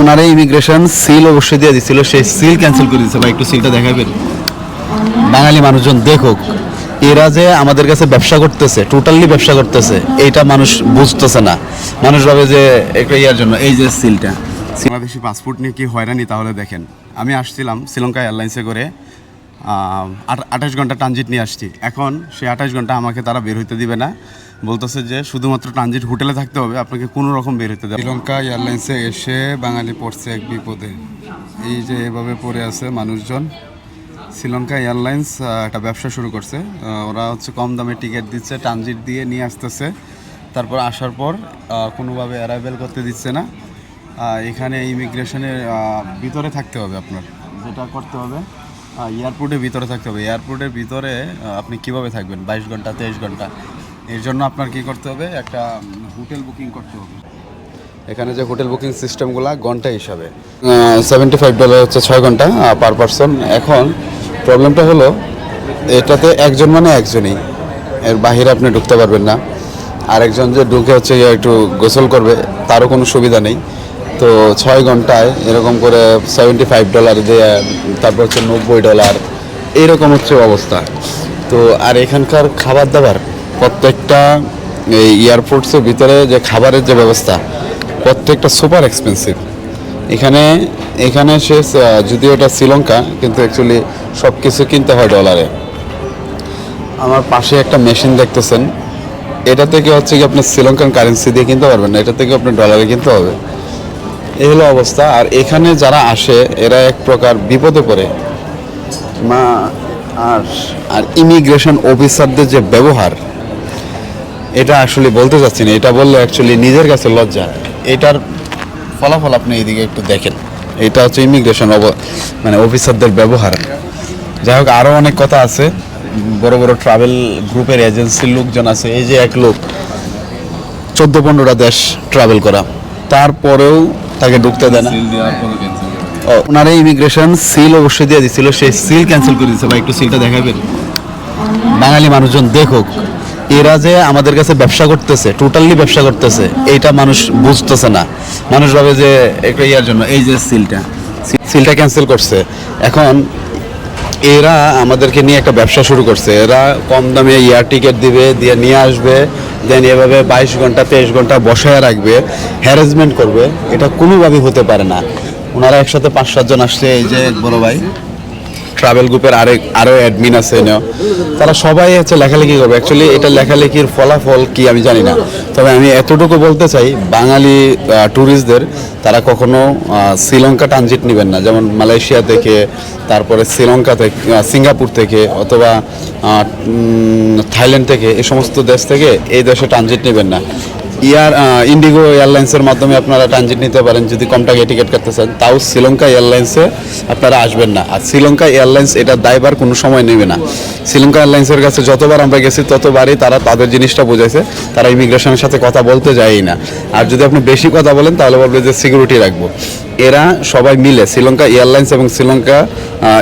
ওনারা immigration seal অবশ্যই দিয়ে দিছিল, সেই সিল ক্যান্সেল করে দিয়েছে ভাই, একটু সিলটা দেখাবেন? বাঙালি মানুষজন দেখুক, এরা যে আমাদের কাছে ব্যবসা করতেছে টোটালি ব্যবসা করতেছে, এইটা মানুষ বুঝতেছে না। মানুষ ভাবে যে একটা ইয়ার জন্য, এই যে সিলটা বাংলাদেশি পাসপোর্ট নিয়ে কি হয়রানি? তাহলে দেখেন। আমি আসছিলাম শ্রীলঙ্কা এয়ারলাইন্সে করে। আঠাশ ঘণ্টা ট্রানজিট নিয়ে আসছি। এখন সে আঠাশ ঘণ্টা আমাকে তারা বের হইতে দিবে না। বলতেছে যে শুধুমাত্র ট্রানজিট হোটেলে থাকতে হবে, আপনাকে কোনো রকম বের হইতে দেবে শ্রীলঙ্কা এয়ারলাইন্সে এসে বাঙালি পড়ছে এক বিপদে। এই যে এভাবে পড়ে আছে মানুষজন। শ্রীলঙ্কা এয়ারলাইন্স একটা ব্যবসা শুরু করছে। ওরা হচ্ছে কম দামে টিকিট দিচ্ছে, ট্রানজিট দিয়ে নিয়ে আসতেছে। তারপর আসার পর কোনোভাবে অ্যারাইভেল করতে দিচ্ছে না। এখানে ইমিগ্রেশনের ভিতরে থাকতে হবে আপনার। যেটা করতে হবে এয়ারপোর্টের ভিতরে থাকতে হবে। এয়ারপোর্টের ভিতরে আপনি কীভাবে থাকবেন? বাইশ ঘণ্টা, তেইশ ঘণ্টা। এর জন্য আপনার কি করতে হবে? একটা হোটেল বুকিং করতে হবে। এখানে যে হোটেল বুকিং সিস্টেমগুলো ঘণ্টা হিসাবে। সেভেন্টি ফাইভ ডলার হচ্ছে ছয় ঘণ্টা পার পারসন এখন প্রবলেমটা হলো, এটাতে একজন মানে একজনই। এর বাহিরে আপনি ঢুকতে পারবেন না। আরেকজন যে ঢুকে হচ্ছে একটু গোসল করবে, তারও কোনো সুবিধা নেই। তো ছয় ঘন্টায় এরকম করে সেভেন্টি ফাইভ ডলার দিয়ে তারপর হচ্ছে নব্বই ডলার এইরকম হচ্ছে অবস্থা। তো আর এখানকার খাবার দাবার, প্রত্যেকটা এই এয়ারপোর্টসের ভিতরে যে খাবারের যে ব্যবস্থা, প্রত্যেকটা সুপার এক্সপেন্সিভ এখানে এখানে সে, যদিও এটা শ্রীলঙ্কা, কিন্তু অ্যাকচুয়ালি সব কিছু কিনতে হয় ডলারে আমার পাশে একটা মেশিন দেখতেছেন, এটা থেকে হচ্ছে কি আপনি শ্রীলঙ্কান কারেন্সি দিয়ে কিনতে পারবেন না, এটা থেকে আপনি ডলারে কিনতে হবে। এই হলো অবস্থা। আর এখানে যারা আসে এরা এক প্রকার বিপদে পড়ে। মা আর আর ইমিগ্রেশন অফিসারদের যে ব্যবহার এটা আসলে বলতে চাচ্ছি না। এটা বললে অ্যাকচুয়ালি নিজের কাছে লজ্জা। এটার ফলাফল আপনি এইদিকে একটু দেখেন। এটা হচ্ছে ইমিগ্রেশন মানে অফিসারদের ব্যবহার। যাই হোক আরও অনেক কথা আছে। বড় বড় ট্রাভেল গ্রুপের এজেন্সির লোকজন আছে। এই যে এক লোক চোদ্দ পনেরোটা দেশ ট্রাভেল করা। তারপরেও তাকে ঢুকতে দেয় না। ওনারা ইমিগ্রেশন সিল অবশ্যই দিয়ে দিছিল সেই সিল ক্যান্সেল করে দিচ্ছে ভাই একটু সিলটা দেখাবেন? বাঙালি মানুষজন দেখুক এরা যে আমাদের কাছে ব্যবসা করতেছে টোটালি ব্যবসা করতেছে এইটা মানুষ বুঝতেছে না। মানুষ ভাবে যে একটা ইয়ার জন্য এই যে সিলটা সিলটা ক্যান্সেল করছে। এখন এরা আমাদেরকে নিয়ে একটা ব্যবসা শুরু করছে। এরা কম দামে এয়ার টিকিট দিবে, দিয়ে নিয়ে আসবে, দেন এভাবে বাইশ ঘণ্টা, তেইশ ঘণ্টা বসায় রাখবে হ্যারাসমেন্ট করবে। এটা কোনোভাবেই হতে পারে না। ওনারা একসাথে পাঁচ সাতজন আসছে, এই যে বড় ভাই। ট্রাভেল গ্রুপের আরেক আরও অ্যাডমিন আছে তারা সবাই হচ্ছে লেখালেখি করবে। অ্যাকচুয়ালি এটা লেখালেখির ফলাফল কি আমি জানি না। তবে আমি এতটুকু বলতে চাই, বাঙালি ট্যুরিস্টদের তারা কখনো শ্রীলঙ্কা ট্রানজিট নেবেন না। যেমন মালয়েশিয়া থেকে, তারপরে শ্রীলঙ্কা থেকে সিঙ্গাপুর থেকে, অথবা থাইল্যান্ড থেকে এই সমস্ত দেশ থেকে এই দেশে ট্রানজিট নেবেন না। ইয়ার ইন্ডিগো এয়ারলাইন্সের মাধ্যমে আপনারা ট্রানজিট নিতে পারেন যদি কম টাকায় টিকিট কাটতে চান। তাও শ্রীলঙ্কা এয়ারলাইন্সে আপনারা আসবেন না। আর শ্রীলঙ্কা এয়ারলাইন্স এটা দায়বার কোনো সময় নেবে না। শ্রীলঙ্কা এয়ারলাইন্সের কাছে যতবার আমরা গেছি, ততবারই তারা তাদের জিনিসটা বুঝাইছে। তারা ইমিগ্রেশনের সাথে কথা বলতে যায়ই না। আর যদি আপনি বেশি কথা বলেন, তাহলে বলবে যে সিকিউরিটি রাখব। এরা সবাই মিলে, শ্রীলঙ্কা এয়ারলাইন্স এবং শ্রীলঙ্কা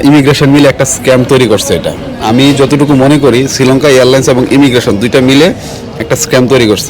ইমিগ্রেশন মিলে একটা স্ক্যাম তৈরি করছে এটা। আমি যতটুকু মনে করি, শ্রীলঙ্কা এয়ারলাইন্স এবং ইমিগ্রেশন দুইটা মিলে একটা স্ক্যাম তৈরি করছে।